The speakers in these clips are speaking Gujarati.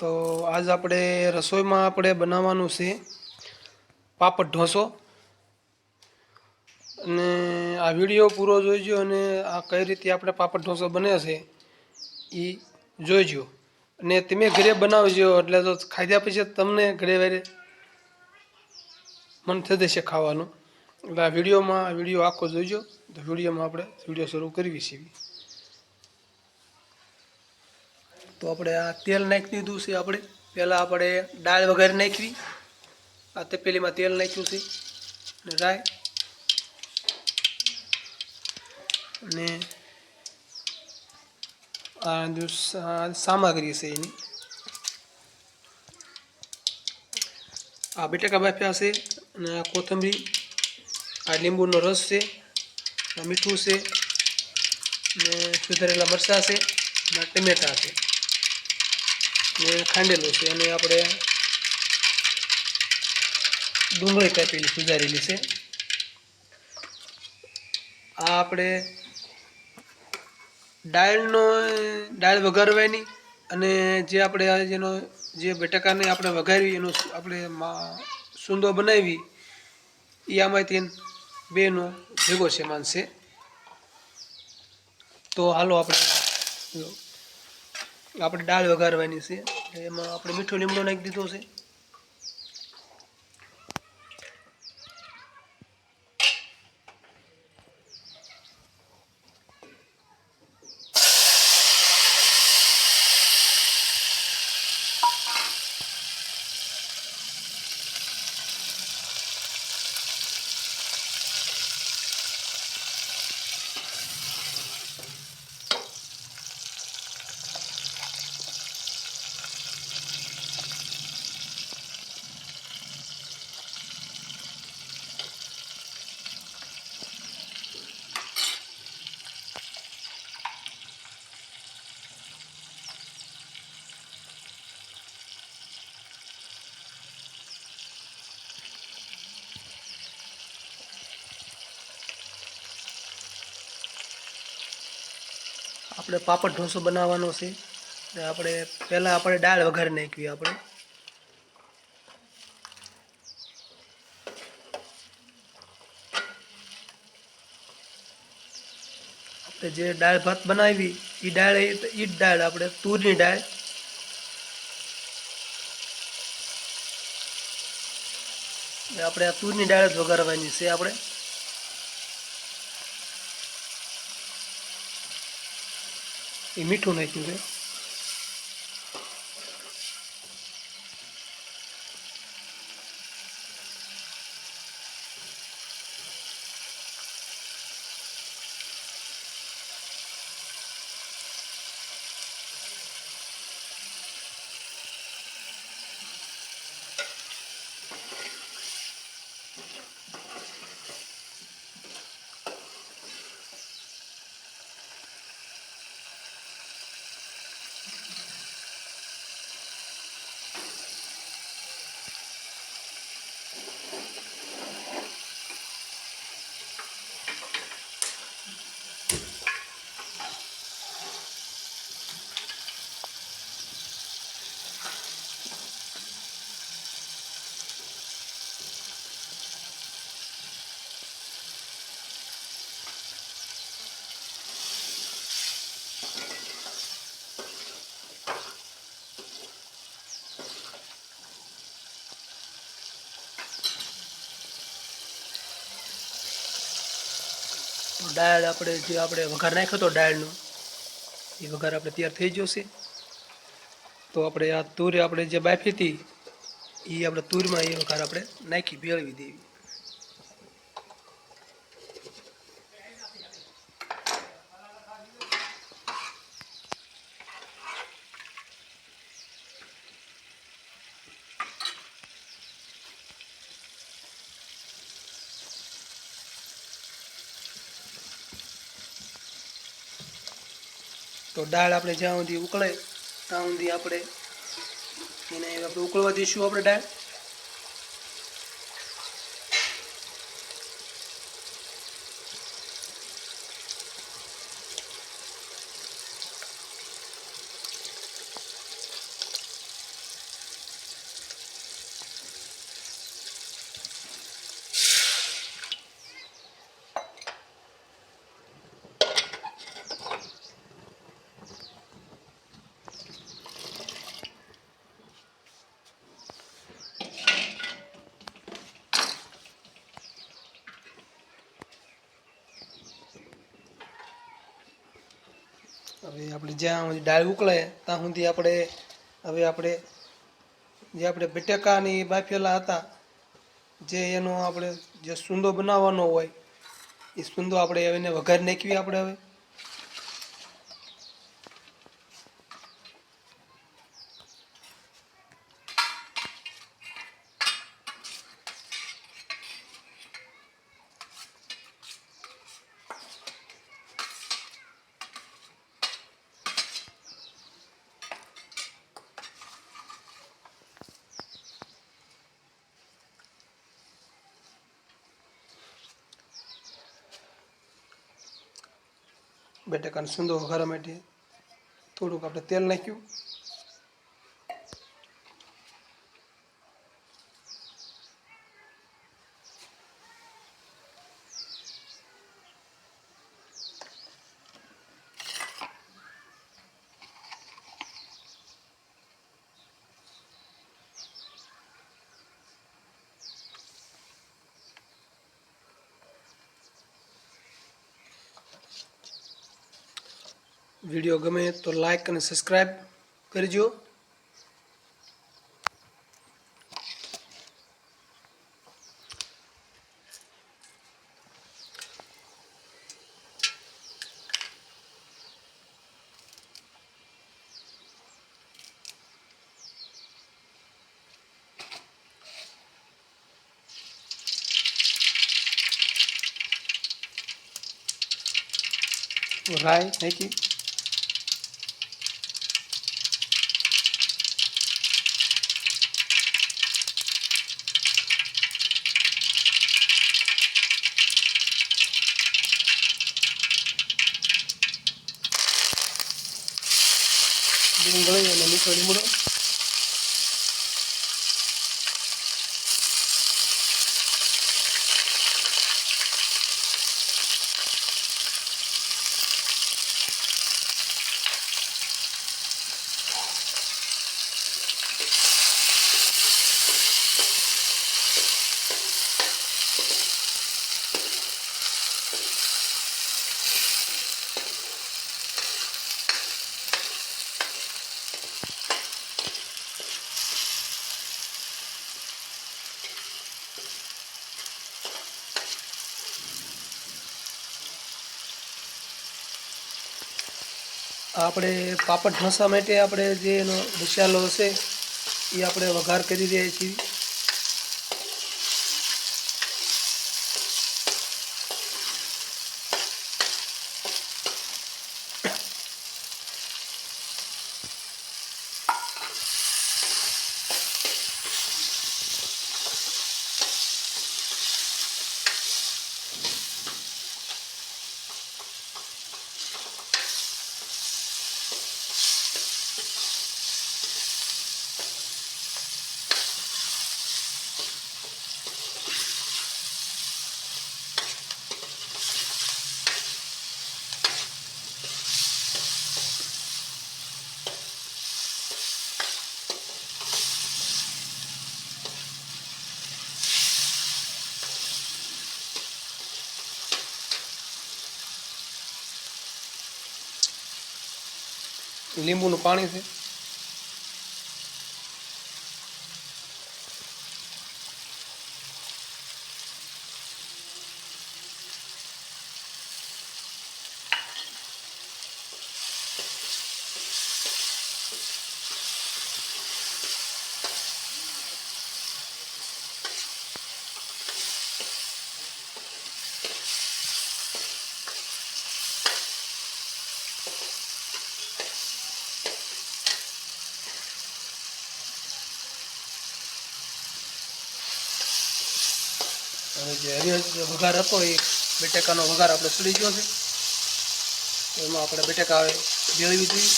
તો આજ આપણે રસોઈમાં આપણે બનાવવાનું છે પાપડ ઢોસો. અને આ વીડિયો પૂરો જોઈજો અને આ કઈ રીતે આપણે પાપડ ઢોસો બને છે એ જોઈજો. અને તમે ઘરે બનાવજો એટલે તો ખાધા પછી તમને ઘરે વારે મન થઈ જશે ખાવાનું. એટલે આ વિડીયોમાં, આ વીડિયો આખો જોઈજો. તો વિડીયોમાં આપણે વીડિયો શરૂ કરવી છીએ તો આપણે આ તેલ નાખી દીધું છે આપણે. પહેલાં આપણે દાળ વગેરે નાખવી આ તપેલીમાં તેલ નાખ્યું છે. અને રાય. અને આ સામગ્રી છે એની. આ બટેકા બાફ્યા છે અને આ કોથમરી. આ લીંબુનો રસ છે. આ મીઠું છે. ને સુધારેલા મરચાં છે. અને ટમેટા છે. ને ખાંડેલું છે અને આપણે ડુંગળી કાપેલી સુધારેલી છે આ આપણે દાળનો દાળ વઘારવાની અને જે આપણે જેનો, જે બટાકાને આપણે વઘારવી એનો આપણે સુંદો બનાવી, એ આમાંથી બેનો ભેગો છે માનશે તો હાલો આપણે. આપણે દાળ વઘારવાની છે એમાં આપણે મીઠો લીમડો નાખી દીધો છે. આપણે પાપડ ઢોસો બનાવવાનો છે. ને આપણે પહેલાં આપણે દાળ વઘારી નાખવી આપણે. આપણે જે દાળ ભાત બનાવી એ દાળ એ જ દાળ આપણે, તુરની દાળ. આપણે આ તુરની દાળ જ વઘારવાની છે આપણે. એ મીઠું નાખ્યું છે. તો દાળ આપણે જે આપણે વઘાર નાખ્યો હતો ડાળનો એ વઘાર આપણે તૈયાર થઈ છે. તો આપણે આ તુર આપણે જે બાફી હતી, એ આપણે તુરમાં એ વઘાર આપણે નાખી, ભેળવી દેવી. તો દાળ આપણે જ્યાં સુધી ઉકળે, ત્યાં સુધી આપણે એને આપણે ઉકળવા દઈશું આપણે દાળ. હવે આપણે જ્યાં સુધી દાળ ઉકળે, ત્યાં સુધી આપણે, હવે આપણે જે આપણે બટેકાની બાફેલા હતા, જે એનો આપણે, જે સૂંદો બનાવવાનો હોય, એ સૂંદો આપણે એને વઘાર નાખવી આપણે હવે. બટેકાનો સંદો વઘારવા માટે થોડુંક આપણે તેલ નાખ્યું. વીડિયો ગમે તો લાઈક અને સબસ્ક્રાઈબ કરજો રાઈ નાખી ડુંગળી અને મીઠો લીમડો આપણે પાપડ ઢોસા માટે આપણે જે એનો મસાલો હશે એ આપણે વઘાર કરી રહ્યા છીએ. લીંબુનું પાણી છે. જે વઘાર હતો એ બટેકાનો વઘાર આપણે સડી ગયો છે. એમાં આપણે બટેકા હવે ભેળવી જોઈએ.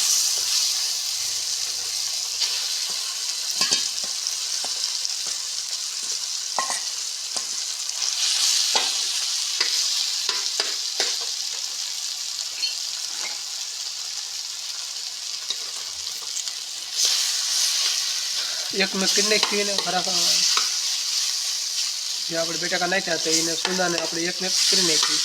એક મેં કરી કીને ખરા જે આપણે બેટાકા નાખ્યા હતા, એને સોદાને આપણે એકને એક કરી નાખીએ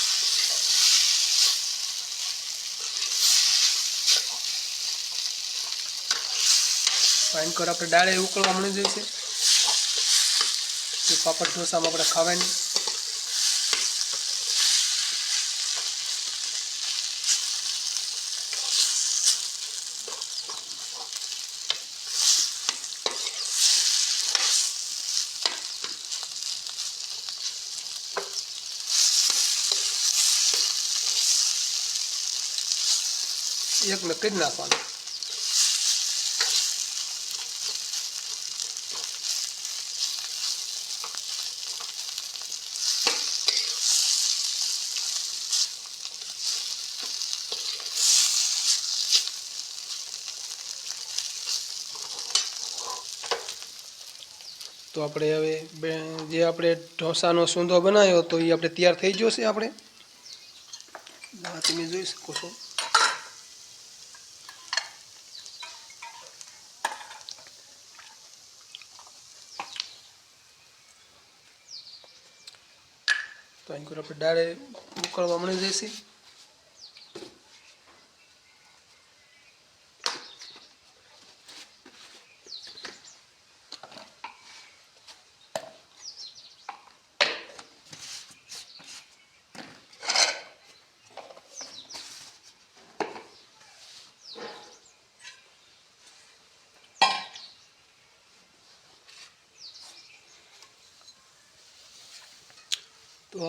કર, આપણે ડાળે ઉકળવા મળી જાય જશે પાપડ ઢોસામાં આપણે ખાવાની. એકને કરી નાખવાનું. તો આપણે હવે જે આપણે ઢોસાનો સૂંધો બનાવ્યો તો એ આપણે તૈયાર થઈ છે આપણે. તમે જોઈ શકો છો. આપણે ડાળે ઉકળવા મળી જશે.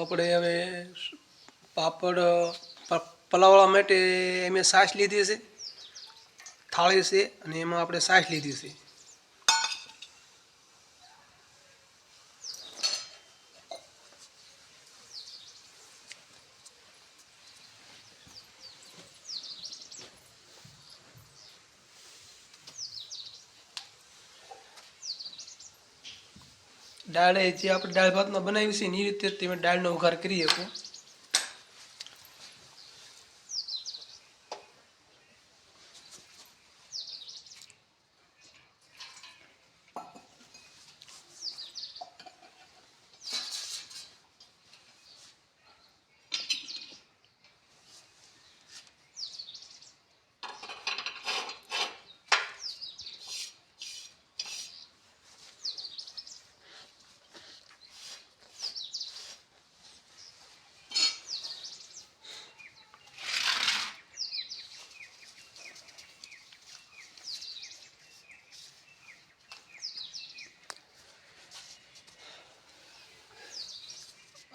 આપણે હવે પાપડ પલાવવા માટે એમ સાસ લીધી છે થાળી છે અને એમાં આપણે સાસ લીધી છે દાળ જે આપણે દાળ ભાતમાં બનાવ્યું છે ને એ રીતે તમે દાળનો વઘાર કરી શકો.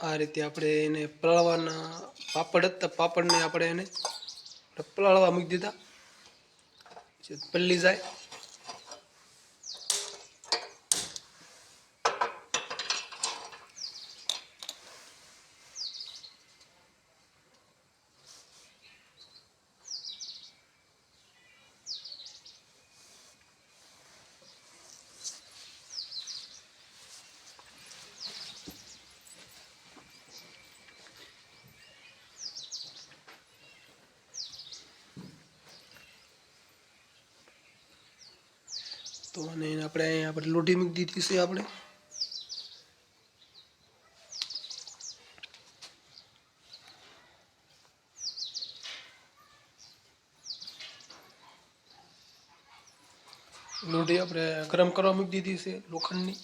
આ રીતે આપણે એને પલાળવાના પાપડ હતા, પાપડને આપણે એને પલાળવા મૂકી દીધા. પલ્લી જાય. તો અને આપણે અહીંયા આપણે લોઢી મૂકી દીધી છે આપણે. લોઢી આપણે ગરમ કરવા મૂકી દીધી છે લોખંડની.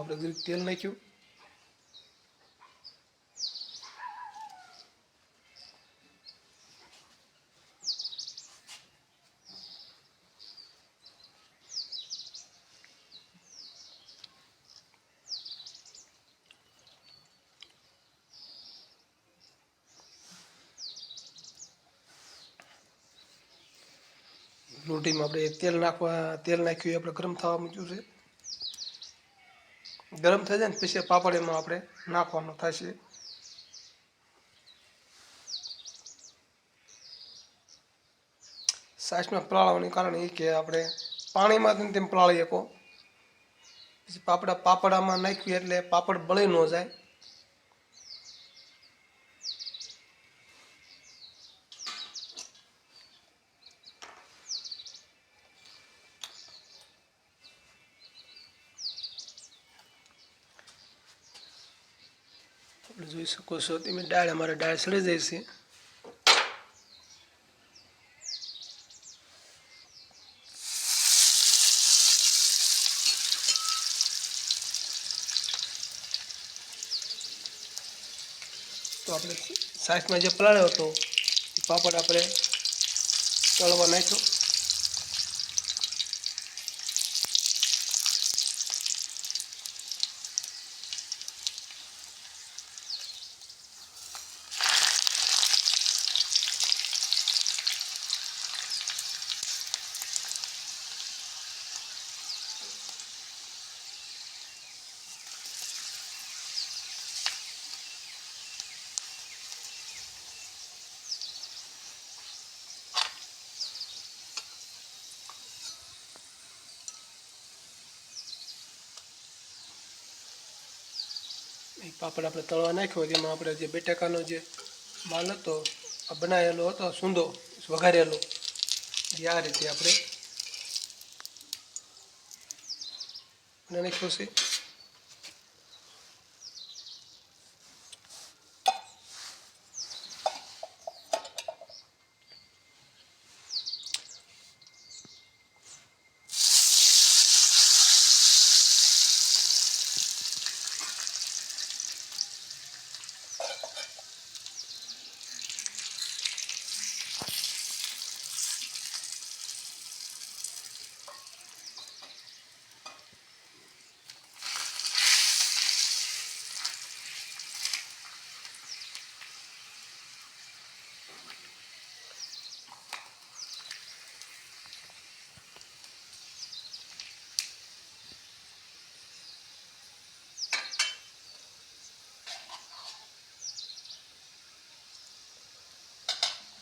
લોટીમાં આપણે જરીક તેલ નાખ્યું લોટીમાં આપણે તેલ નાખવા તેલ નાખ્યું એ આપણે ગરમ થવા મૂક્યું છે ગરમ થઈ જાય ને પછી પાપડ એમાં આપણે નાખવાનો થશે છાશમાં પલાળવાની કારણ એ કે આપણે પાણીમાં તેમ પલાળી શકો. પછી પાપડા પાપડામાં નાખીએ એટલે પાપડ બળી ન જાય. જોઈ શકો છો. તમે દાળ અમારે દાળ સડી જાય છે. તો આપણે સાસમાં જે પલાળ્યો હતો, એ પાપડ આપણે તળવા નાખ્યો. પાપડ આપણે તળવા નાખ્યો તેમાં આપણે જે બેટાકાનો જે માલ હતો, આ બનાવેલો હતો, સૂંદો, વઘારેલો. એ આ રીતે આપણે નાખ્યો છે.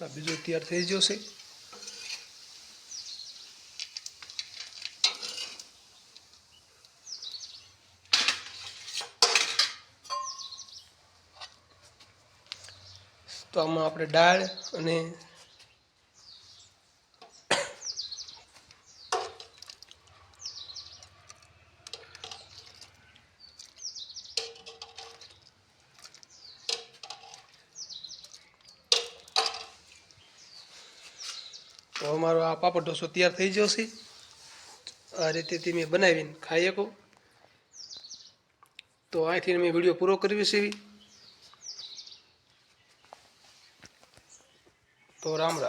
બીજો તૈયાર થઈ છે. તો આમાં આપણે દાળ અને તો અમારો આ પાપડ ઢોસો તૈયાર થઈ ગયો છે. આ રીતે તમે બનાવીને ખાઈ શકો. તો અહીંથી મેં વીડિયો પૂરો કરવી છે. તો રામ રામ.